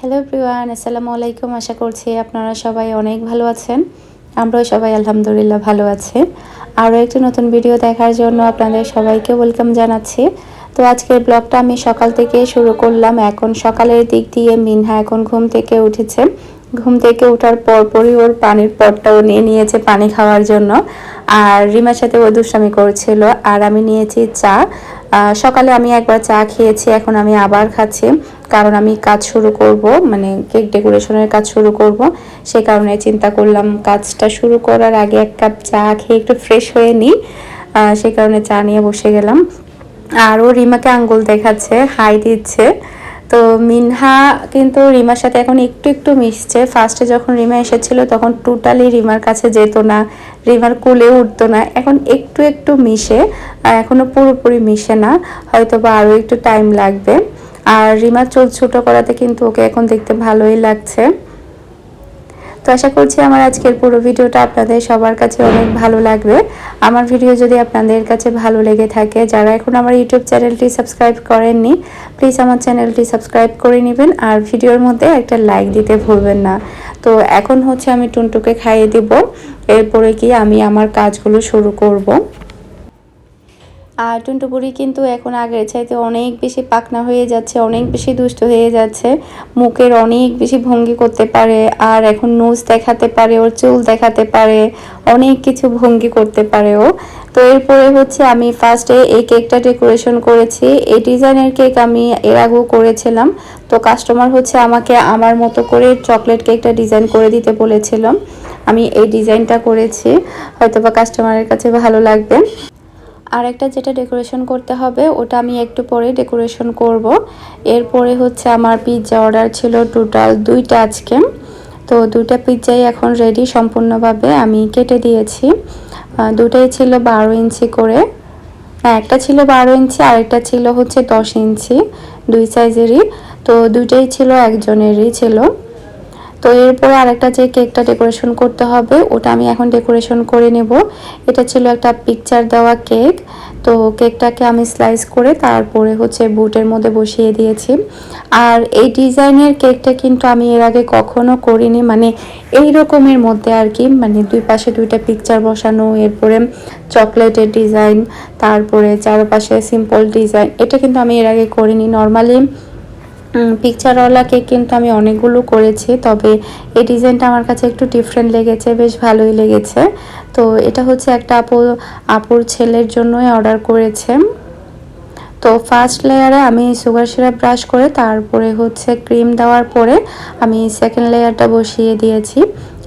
Hello Priyan আসসালামু আলাইকুম আশা করছি আপনারা সবাই অনেক ভালো আছেন আমরাও সবাই আলহামদুলিল্লাহ ভালো আছি আরও একটি নতুন ভিডিও দেখার জন্য আপনাদের সবাইকে ওয়েলকাম জানাচ্ছি তো আজকের ব্লগটা আমি সকাল থেকে শুরু করলাম এখন সকালের দিক দিয়ে মিনহা এখন ঘুম থেকে উঠেছে ঘুম থেকে ওঠার পরপরই ওর পানির পটটাও নিয়ে নিয়েছে পানি খাওয়ার জন্য আর রিমার সাথে ও দুষ্টামি করছিল আর আমি নিয়েছি চা সকালে আমি একবার চা খেয়েছি এখন আমি আবার খাচ্ছি কারণ আমি কাজ শুরু করব মানে কেক ডেকোরেশনের কাজ শুরু করব। সে কারণে চিন্তা করলাম কাজটা শুরু করার আগে এক কাপ চা খেয়ে একটু ফ্রেশ হয়ে নিই। সে কারণে চা নিয়ে বসে গেলাম। আর ও রিমাকে আঙ্গুল দেখাচ্ছে, হাই দিচ্ছে। তো মিনহা কিন্তু রিমার সাথে এখন একটু একটু মিশছে। ফার্স্টে যখন রিমা এসেছিল তখন টোটালি রিমার কাছে যেত না, রিমার কুলে উঠতো না। এখন একটু একটু মিশে এখনও পুরোপুরি মিশে না। হয়তো বা আরও একটু টাইম লাগবে। আর রিমার চোখ ছোটো করাতে কিন্তু ওকে এখন দেখতে ভালোই লাগছে। তো আশা করছি আমার আজকের পুরো ভিডিওটা আপনাদের সবার কাছে অনেক ভালো লাগবে। আমার ভিডিও যদি আপনাদের কাছে ভালো লেগে থাকে, যারা এখন আমার ইউটিউব চ্যানেলটি সাবস্ক্রাইব করেননি প্লিজ আমার চ্যানেলটি সাবস্ক্রাইব করে নেবেন আর ভিডিওর মধ্যে একটা লাইক দিতে ভুলবেন না। তো এখন হচ্ছে আমি টুনটুকে খাইয়ে দিব। এরপরে কি আমি আমার কাজগুলো শুরু করব। আর টুনটুপুরি কিন্তু এখন আগের চাইতে অনেক বেশি পাকনা হয়ে যাচ্ছে, অনেক বেশি দুষ্ট হয়ে যাচ্ছে, মুখের অনেক বেশি ভঙ্গি করতে পারে, আর এখন নোজ দেখাতে পারে, ওর চুল দেখাতে পারে, অনেক কিছু ভঙ্গি করতে পারে ও। তো এরপরে হচ্ছে আমি ফার্স্টে এই কেকটা ডেকোরেশন করেছি, এই ডিজাইনের কেক আমি এর আগেও করেছিলাম। তো কাস্টমার হচ্ছে আমাকে আমার মতো করে চকলেট কেকটা ডিজাইন করে দিতে বলেছিলাম আমি এই ডিজাইনটা করেছি হয়তো বা কাস্টমারের কাছে ভালো লাগবে। আর একটা যেটা ডেকোরেশন করতে হবে, ওটা আমি একটু পরে ডেকোরেশন করব। এরপরে হচ্ছে আমার পিৎজা অর্ডার ছিল টোটাল দুইটা আজকে। তো দুইটা পিৎজাই এখন রেডি সম্পূর্ণভাবে আমি কেটে দিয়েছি। দুটাই ছিল বারো ইঞ্চি করে। না একটা ছিল বারো ইঞ্চি, আরেকটা ছিল হচ্ছে দশ ইঞ্চি, দুই সাইজেরই তো দুইটাই ছিল একজনেরই ছিল। তো এরপরে আরেকটা যে কেকটা ডেকোরেশন করতে হবে, ওটা আমি এখন ডেকোরেশন করে নেব। এটা ছিল একটা পিকচার দেওয়া কেক। তো কেকটাকে আমি স্লাইস করে তারপরে হচ্ছে বুটের মধ্যে বসিয়ে দিয়েছি। আর এই ডিজাইনের কেকটা কিন্তু আমি এর আগে কখনো করিনি মানে এই রকমের মধ্যে আর কি মানে দুই পাশে দুইটা পিকচার বসানো, এরপরে চকলেটের ডিজাইন, তারপরে চারপাশে সিম্পল ডিজাইন, এটা কিন্তু আমি এর আগে করিনি। নর্মালি পিকচারওয়ালা কেক কিন্তু আমি অনেকগুলো করেছি, তবে এই ডিজাইনটা আমার কাছে একটু ডিফারেন্ট লেগেছে, বেশ ভালোই লেগেছে। তো এটা হচ্ছে একটা আপু, আপুর ছেলের জন্যই অর্ডার করেছে। তো ফার্স্ট লেয়ারে আমি সুগার সিরাপ ব্রাশ করে, তারপরে হচ্ছে ক্রিম দেওয়ার পরে আমি সেকেন্ড লেয়ারটা বসিয়ে দিয়েছি।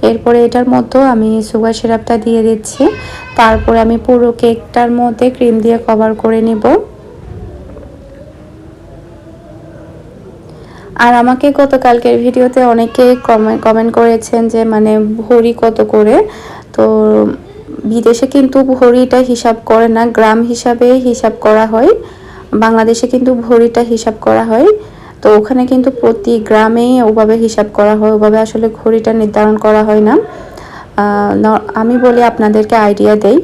এরপরে এটার মধ্যেও আমি সুগার সিরাপটা দিয়ে দিচ্ছি। তারপরে আমি পুরো কেকটার মধ্যে ক্রিম দিয়ে কভার করে নিব। আর আমাকে গতকালকের ভিডিওতে অনেকে কমেন্ট করেছেন যে মানে ভরি কত করে? তো বিদেশে কিন্তু ভরিটা হিসাব করে না, গ্রাম হিসাবে হিসাব করা হয়। বাংলাদেশে কিন্তু ভরিটা হিসাব করা হয়। তো ওখানে কিন্তু প্রতি গ্রামেই ওভাবে হিসাব করা হয়, ওভাবে আসলে ঘড়িটা নির্ধারণ করা হয় না। আমি বলি আপনাদেরকে আইডিয়া দেই।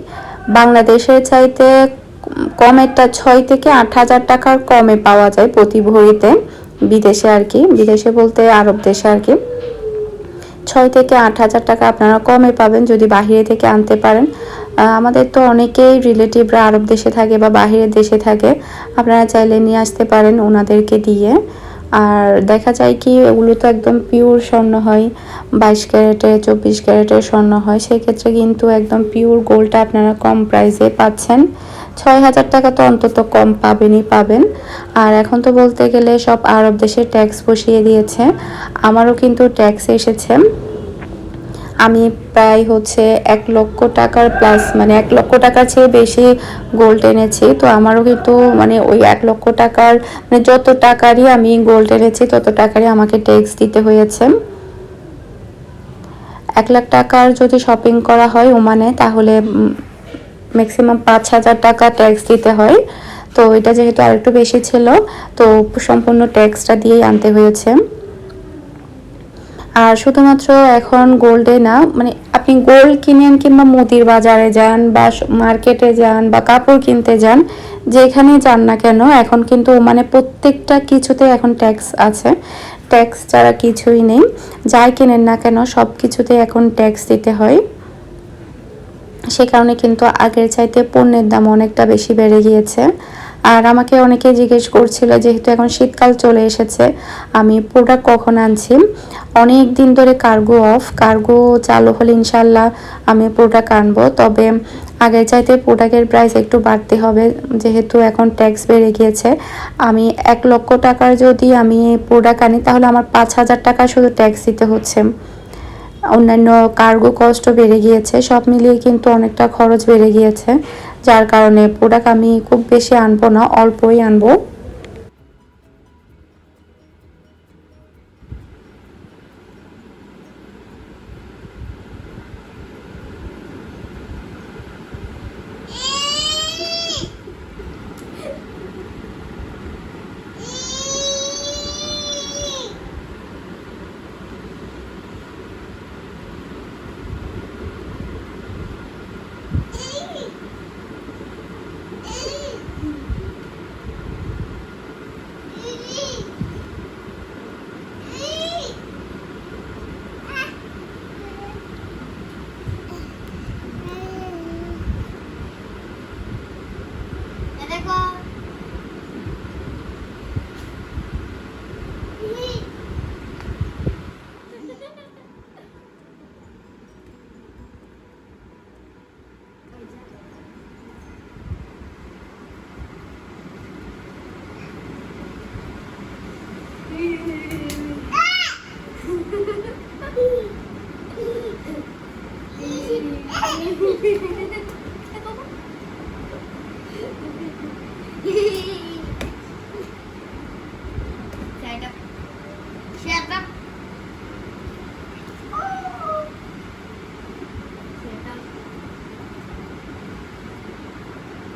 বাংলাদেশের চাইতে কমেরটা ছয় থেকে আট হাজার টাকার কমে পাওয়া যায় প্রতি ভরিতে। বিদেশে আর কি, বিদেশে বলতে আরব দেশে আর কি। ছয় থেকে আট হাজার টাকা আপনারা কমে পাবেন যদি বাহিরে থেকে আনতে পারেন। আমাদের তো অনেকেই রিলেটিভরা আরব দেশে থাকে বা বাহিরের দেশে থাকে। আপনারা চাইলে নিয়ে আসতে পারেন ওনাদেরকে দিয়ে। আর দেখা যায় কি এগুলো তো একদম পিওর স্বর্ণ হয়, বাইশ ক্যারেটে, চব্বিশ ক্যারেটের স্বর্ণ হয়। সেক্ষেত্রে কিন্তু একদম পিওর গোল্ডটা আপনারা কম প্রাইসে পাচ্ছেন। ছয় হাজার টাকা তো অন্তত কম পাবেনই, পাবেন। আর এখন তো বলতে গেলে সব আরব দেশে ট্যাক্স বসিয়ে দিয়েছে। আমারও কিন্তু ট্যাক্স এসেছে। আমি প্রায় হচ্ছে এক লক্ষ টাকার প্লাস মানে এক লক্ষ টাকার চেয়ে বেশি গোল্ড এনেছি। তো আমারও কিন্তু মানে ওই এক লক্ষ টাকার মানে যত টাকারই আমি গোল্ড এনেছি, তত টাকারই আমাকে ট্যাক্স দিতে হয়েছে। এক লাখ টাকার যদি শপিং করা হয় ওমানে, তাহলে ম্যাক্সিমাম পাঁচ হাজার টাকা ট্যাক্স দিতে হয়। তো এটা যেহেতু আরেকটু বেশি ছিল, তো সম্পূর্ণ ট্যাক্সটা দিয়েই আনতে হয়েছে। আর শুধুমাত্র এখন গোল্ডে না মানে আপনি গোল্ড কিনেন কিংবা মুদির বাজারে যান বা মার্কেটে যান বা কাপড় কিনতে যান, যেখানেই যান না কেন, এখন কিন্তু মানে প্রত্যেকটা কিছুতে এখন ট্যাক্স আছে। ট্যাক্স ছাড়া কিছুই নেই। যাই কেনেন না কেন সব কিছুতে এখন ট্যাক্স দিতে হয়। সে কারণে কিন্তু আগের চাইতে পণ্যের দাম অনেকটা বেশি বেড়ে গিয়েছে। আর আমাকে অনেকে জিজ্ঞেস করছিল, যেহেতু এখন শীতকাল চলে এসেছে, আমি প্রোডাক্ট কখন আনছি? অনেক দিন ধরে কার্গো অফ কার্গো চালু হলে ইনশাল্লাহ আমি প্রোডাক্ট আনব। তবে আগের চাইতে প্রোডাক্টের প্রাইস একটু বাড়তে হবে, যেহেতু এখন ট্যাক্স বেড়ে গিয়েছে। আমি এক লক্ষ টাকার যদি আমি প্রোডাক্ট আনি, তাহলে আমার পাঁচ হাজার টাকা শুধু ট্যাক্স দিতে হচ্ছে। অন্যান্য কার্গো কস্টও বেড়ে গিয়েছে। সব মিলিয়ে কিন্তু অনেকটা খরচ বেড়ে গিয়েছে। যার কারণে প্রোডাক্ট আমি খুব বেশি আনব না, অল্পই আনব।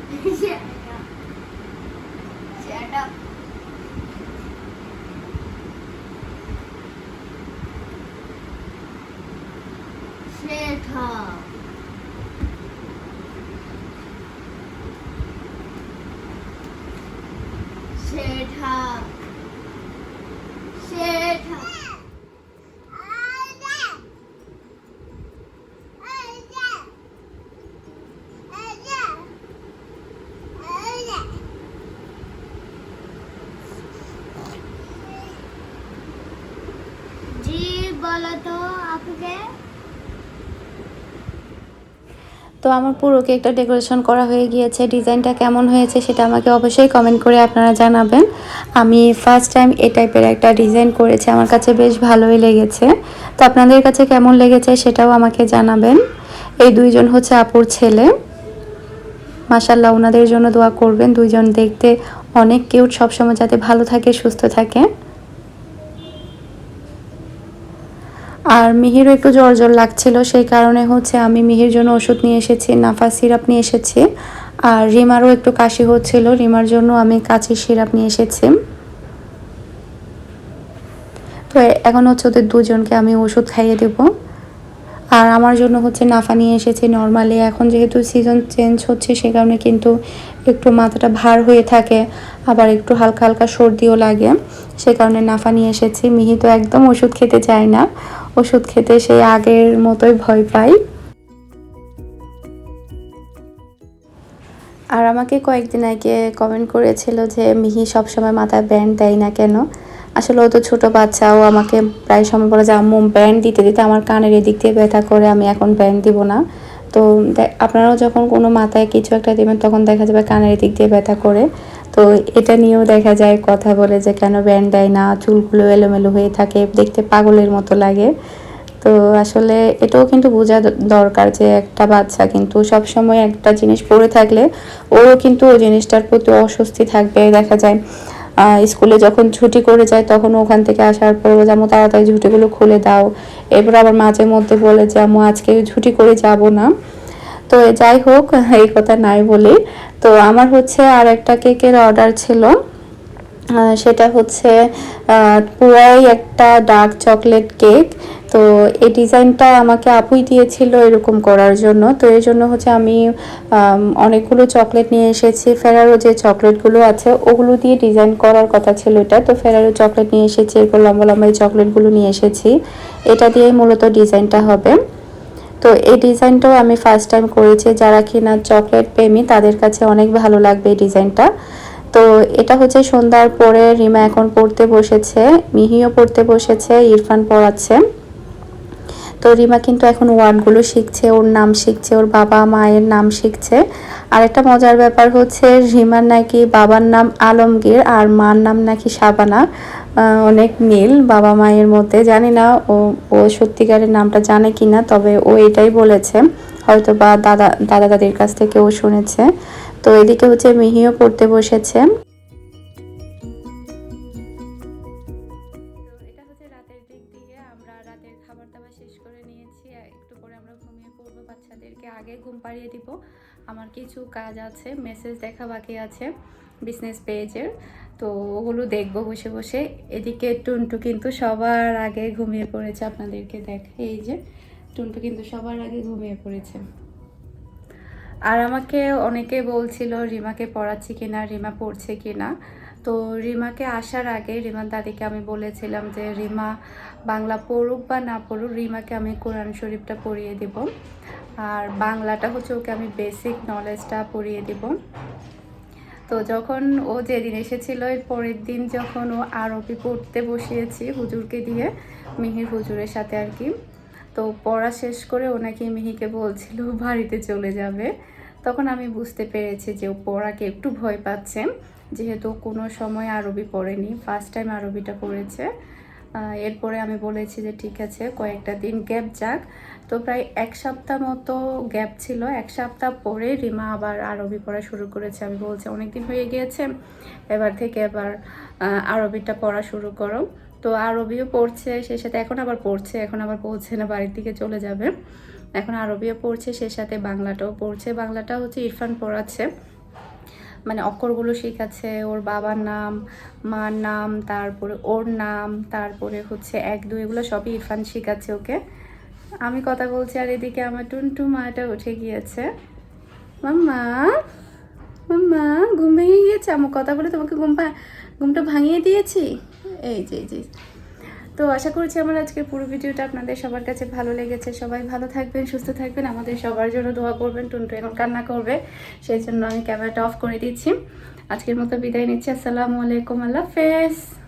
ചേട്ടാ. তো তো আমার পুরো কেকটা ডেকোরেশন করা হয়ে গিয়েছে, ডিজাইনটা কেমন হয়েছে সেটা আমাকে অবশ্যই কমেন্ট করে আপনারা জানাবেন। আমি ফার্স্ট টাইম এই টাইপের একটা ডিজাইন করেছি, আমার কাছে বেশ ভালোই লেগেছে। তো আপনাদের কাছে কেমন লেগেছে সেটাও আমাকে জানাবেন। এই দুইজন হচ্ছে আপুর ছেলে। মাসাল্লাহ ওনাদের জন্য দোয়া করবেন। দুইজন দেখতে অনেক কিউট সবসময় যাতে ভালো থাকে, সুস্থ থাকে। আর মিহিরও একটু জ্বর জ্বর লাগছিল, সেই কারণে হচ্ছে আমি মিহির জন্য ওষুধ নিয়ে এসেছি, নাফা সিরাপ নিয়ে এসেছি। আর রিমারও একটু কাশি হচ্ছিল, রিমার জন্য আমি কাশির সিরাপ নিয়ে এসেছি। তো এখন হচ্ছে ওদের দুজনকে আমি ওষুধ খাইয়ে দেব। আর আমার জন্য হচ্ছে নাফা নিয়ে এসেছি নর্মালি, এখন যেহেতু সিজন চেঞ্জ হচ্ছে সে কারণে কিন্তু একটু মাথাটা ভার হয়ে থাকে, আবার একটু হালকা হালকা সর্দিও লাগে, সে কারণে নাফা নিয়ে এসেছি। মিহি তো একদম ওষুধ খেতে চায় না ওষুধ খেতে সেই আগের মতোই ভয় পাই। আর আমাকে কয়েকদিন আগে কমেন্ট করেছিল যে, মিহি সবসময় মাথায় ব্যান্ড দেয় না কেন? আসলে ও তো ছোটো বাচ্চা, ও আমাকে প্রায় সময় বলে যে, আম্মু ব্যান্ড দিতে দিতে আমার কানের এদিক দিয়ে ব্যথা করে, আমি এখন ব্যান্ড দিব না। তো আপনারাও যখন কোনো মাথায় কিছু একটা দেবেন, তখন দেখা যাবে কানের এদিক দিয়ে ব্যথা করে। তো এটা নিয়েও দেখা যায় কথা বলে যে কেন ব্যান্ড দেয় না, চুলগুলো এলোমেলো হয়ে থাকে, দেখতে পাগলের মতো লাগে। তো আসলে এটাও কিন্তু বোঝা দরকার যে একটা বাচ্চা কিন্তু সব সময় একটা জিনিস পরে থাকলে ওরও কিন্তু ওই জিনিসটার প্রতি অস্বস্তি থাকবে। দেখা যায় স্কুলে যখন ছুটি করে যায় তখন ওখান থেকে আসার পর যেমন তাড়াতাড়ি ঝুঁটিগুলো খুলে দাও। এরপর আবার মাঝে মধ্যে বলে যে আমি আজকে ছুটি করে যাব না। তো যাই হোক, এই কথা নাই বলি তো আমার হচ্ছে আর একটা কেকের অর্ডার ছিল। সেটা হচ্ছে পুরাই একটা ডার্ক চকলেট কেক। তো এই ডিজাইনটা আমাকে আপুই দিয়েছিল এরকম করার জন্য। তো এই জন্য হচ্ছে আমি অনেকগুলো চকলেট নিয়ে এসেছি। ফেরারো যে চকলেটগুলো আছে, ওগুলো দিয়ে ডিজাইন করার কথা ছিল এটা। তো ফেরারো চকলেট নিয়ে এসেছি এরপর লম্বা লম্বা চকলেটগুলো নিয়ে এসেছি। এটা দিয়েই মূলত ডিজাইনটা হবে। তো এই ডিজাইনটাও আমি ফার্স্ট টাইম করেছি। যারা কিনা চকলেট প্রেমী তাদের কাছে অনেক ভালো লাগবে এই ডিজাইনটা। তো এটা হচ্ছে সন্ধ্যার পরে রিমা এখন পড়তে বসেছে মিহিও পড়তে বসেছে ইরফান পড়াচ্ছে। তো রিমা কিন্তু এখন ওয়ার্ডগুলো শিখছে ওর নাম শিখছে ওর বাবা মায়ের নাম শিখছে। আর একটা মজার ব্যাপার হচ্ছে রিমার নাকি বাবার নাম আলমগীর আর মার নাম নাকি আহ, অনেক মিল বাবা মায়ের মধ্যে। জানি না ও ও সত্যিকারের নামটা জানে কি না, তবে ও এটাই বলেছে। হয়তো বা দাদা দাদা দাদির কাছ থেকে ও শুনেছে। তো এদিকে হচ্ছে মিহিও পড়তে বসেছে। আগে ঘুম পাড়িয়ে দিব। আমার কিছু কাজ আছে, মেসেজ দেখা বাকি আছে। বিজনেস পেজের তো ওগুলো দেখব বসে বসে। এদিকে টুনটু কিন্তু সবার আগে ঘুমিয়ে পড়েছে আপনাদেরকে দেখ এই যে, টুনটু কিন্তু সবার আগে ঘুমিয়ে পড়েছে। আর আমাকে অনেকে বলছিল, রিমাকে পড়াচ্ছি কিনা, রিমা পড়ছে কিনা? তো রিমাকে আসার আগে রিমার দাদিকে আমি বলেছিলাম যে, রিমা বাংলা পড়ুক বা না পড়ুক, রিমাকে আমি কোরআন শরীফটা পড়িয়ে দিব। আর বাংলাটা হচ্ছে ওকে আমি বেসিক নলেজটা পড়িয়ে দিব। তো যখন ও যেদিন এসেছিল, এর পরের দিন যখন ও আরবি পড়তে বসিয়েছি হুজুরকে দিয়ে, মিহির হুজুরের সাথে আর কি, তো পড়া শেষ করে ও নাকি মিহিকে বলছিল বাড়িতে চলে যাবে। তখন আমি বুঝতে পেরেছি যে ও পড়াকে একটু ভয় পাচ্ছে, যেহেতু কোনো সময় আরবি পড়েনি ফার্স্ট টাইম আরবিটা পড়েছে। এরপরে আমি বলেছি যে, ঠিক আছে, কয়েকটা দিন গ্যাপ যাক। তো প্রায় এক সপ্তাহ মতো গ্যাপ ছিল। এক সপ্তাহ পরে রিমা আবার আরবি পড়া শুরু করেছে। আমি বলছি অনেক দিন হয়ে গিয়েছে, এবার থেকে এবার আরবিটা পড়া শুরু করো। তো আরবিও পড়ছে, সে সাথে এখন আবার পড়ছে, এখন আবার পড়ছে না, বাড়ির দিকে চলে যাবে। এখন আরবিও পড়ছে, সে সাথে বাংলাটাও পড়ছে। বাংলাটা হচ্ছে ইরফান পড়াচ্ছে। মানে অক্ষরগুলো শেখাচ্ছে, ওর বাবার নাম, মার নাম, তারপরে ওর নাম, তারপরে হচ্ছে এক, দুই, এগুলো সবই ইরফান শেখাচ্ছে ওকে। আমি কথা বলছি আর এদিকে আমার টুনটু মাটা উঠে গিয়েছে। মাম্মা মাম্মা, ঘুম ভেঙে গিয়েছে? আমার কথা বলে তোমাকে ঘুম ঘুমটা ভাঙিয়ে দিয়েছি? এই যে এই যে। তো আশা করছি আমার আজকের পুরো ভিডিওটা আপনাদের সবার কাছে ভালো লেগেছে। সবাই ভালো থাকবেন, সুস্থ থাকবেন। আমাদের সবার জন্য দোয়া করবেন। টুনটু এখন কান্না করবে, সেই জন্য আমি ক্যামেরাটা অফ করে দিচ্ছি। আজকের মতো বিদায় নিচ্ছি। আসসালামু আলাইকুম, আল্লাহ হাফেজ।